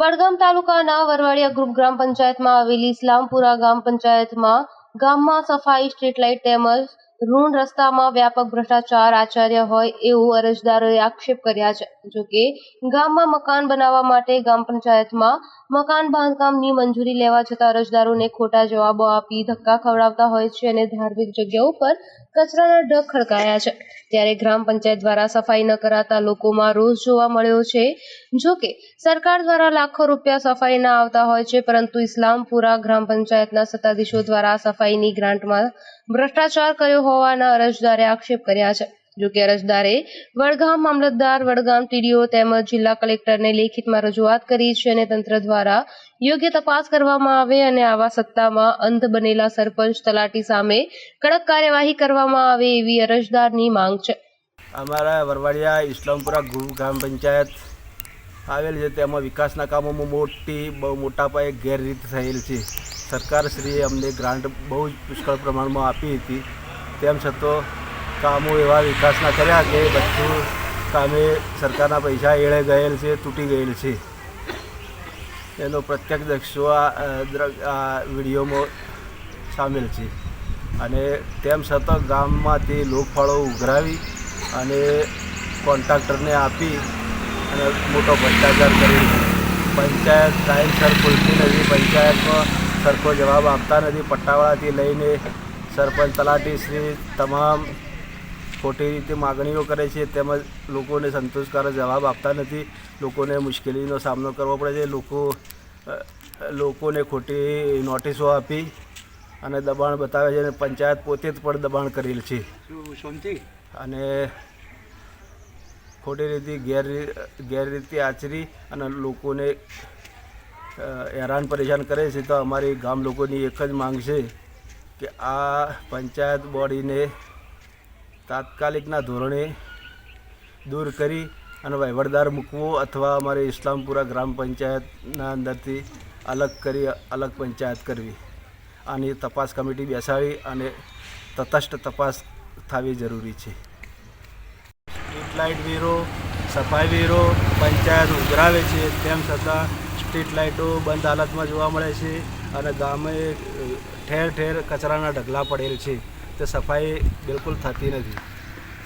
વડગામ તાલુકાના વરવાડિયા ગ્રુપ ગ્રામ પંચાયતમાં આવેલી ઇસ્લામપુરા ગામ પંચાયતમાં ગામમાં સફાઈ, સ્ટ્રીટ લાઇટ, તેમજ ઋણ રસ્તામાં વ્યાપક ભ્રષ્ટાચાર આચાર્ય હોય એવું અરજદારોએ આક્ષેપ કર્યા છે. જોકે ગામમાં મકાન બનાવવા માટે ગામ પંચાયતમાં મકાન બાંધકામની મંજૂરી લેવા છતાં અરજદારોને ખોટા જવાબો આપી ધક્કા ખવડાવતા હોય છે અને ધાર્મિક જગ્યાઓ પર કચરાના ઢગ ખડકાયા છે. ત્યારે ગ્રામ પંચાયત દ્વારા સફાઈ ન કરાતા લોકોમાં રોષ જોવા મળ્યો છે. જો કે, સરકાર દ્વારા લાખો રૂપિયા સફાઈના આવતા હોય છે, પરંતુ ઇસ્લામપુરા ગ્રામ પંચાયતના સત્તાધીશો દ્વારા સફાઈની ગ્રાન્ટમાં ભ્રષ્ટાચાર કર્યો હોવાના અરજદારે આક્ષેપ કર્યા છે. જો કે અરજદારે વડગામ મામલતદાર વડગામ ટીડીઓ તેમજ જિલ્લા કલેક્ટરને લેખિતમાં રજૂઆત કરી છે અને તંત્ર દ્વારા યોગ્ય તપાસ કરવામાં આવે અને આવા સત્તામાં અંધ બનેલા સરપંચ તલાટી સામે કડક કાર્યવાહી કરવામાં આવે એવી અરજદારની માંગ છે. અમારા વરવાડિયા ઇસ્લામપુરા ગુરુ ગ્રામ પંચાયત આવેલ છે. તેમાં વિકાસના કામોમાં મોટી, બહુ મોટા પાયે ગેરરીત થયેલ છે. સરકારશ્રીએ અમને ગ્રાન્ટ બહુ જ પુષ્કળ પ્રમાણમાં આપી હતી. તેમ છતાં કામો એવા વિકાસના કર્યા કે બધું કામે સરકારના પૈસા એળે ગયેલ છે, તૂટી ગયેલ છે. એનો પ્રત્યક્ષ દક્ષો આ વિડીયોમાં સામેલ છે. અને તેમ છતાં ગામમાંથી લોકફળો ઉઘરાવી અને કોન્ટ્રાક્ટરને આપી અને મોટો ભ્રષ્ટાચાર કરી પંચાયત ટાઈમસર ખુલતી નથી પંચાયતમાં સરખો જવાબ આપતા નથી. પટ્ટાવાળાથી લઈને સરપંચ તલાટીશ્રી તમામ ખોટી રીતે માગણીઓ કરે છે તેમજ લોકોને સંતોષકારક જવાબ આપતા નથી. લોકોને મુશ્કેલીનો સામનો કરવો પડે છે. લોકો લોકોને ખોટી નોટિસો આપી અને દબાણ બતાવે છે અને પંચાયત પોતે જ પણ દબાણ કરેલ છે. અને ખોટી રીતે ગેર ગેરરીતિ આચરી અને લોકોને હેરાન પરેશાન કરે છે તો અમારી ગામ લોકોની એક જ માંગ છે કે આ પંચાયત બોડીને તાત્કાલિકના ધોરણે દૂર કરી અને વહીવટદાર મૂકવો અથવા અમારે ઇસ્લામપુરા ગ્રામ પંચાયતના અંદરથી અલગ કરી, અલગ પંચાયત કરવી. આની તપાસ કમિટી બેસાડી અને તટસ્થ તપાસ થવી જરૂરી છે. સ્ટ્રીટ લાઇટ વીરો, સફાઈ વીરો પંચાયત ઉઘરાવે છે, તેમ છતાં સ્ટ્રીટ લાઇટો બંધ હાલતમાં જોવા મળે છે અને ગામે ઠેર ઠેર કચરાના ઢગલા પડેલ છે. તે સફાઈ બિલકુલ થતી નથી.